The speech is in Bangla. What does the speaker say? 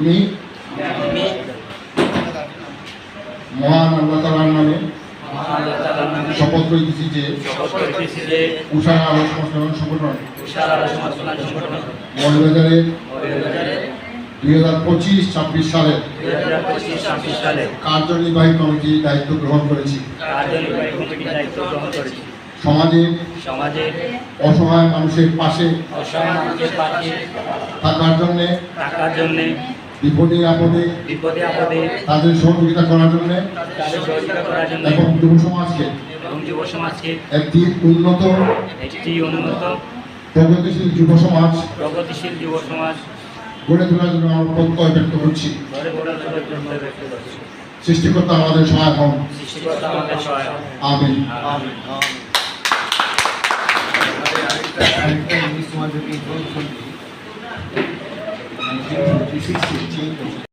আমি মহান আল্লাহ তালার নামে শপথ করিতেছি যে উষার আলো সংস্করণ সংগঠন সমাজ মৌলবাজারের দুই হাজার পঁচিশ ছাব্বিশ সালে কার্যনির্বাহী কমিটির দায়িত্ব গ্রহণ করেছি। সমাজে সমাজের অসহায় মানুষের পাশে অসহায় মানুষের পাশে থাকার জন্যে থাকার জন্যে বিপদে আপদে বিপদে আপদে তাদের সহযোগিতা করার জন্যে তাদের সহযোগিতা করার জন্য এবং যুব সমাজকে এবং যুব সমাজকে একটি উন্নত একটি উন্নত প্রগতিশীল যুব সমাজ প্রগতিশীল যুব সমাজ গড়ে তোলার জন্য আমরা প্রত্যয় ব্যক্ত করছি সৃষ্টিকর্তা আমাদের সহায় হন সৃষ্টিকর্তা আমাদের সহায় হোক। আমিন আমিন И все.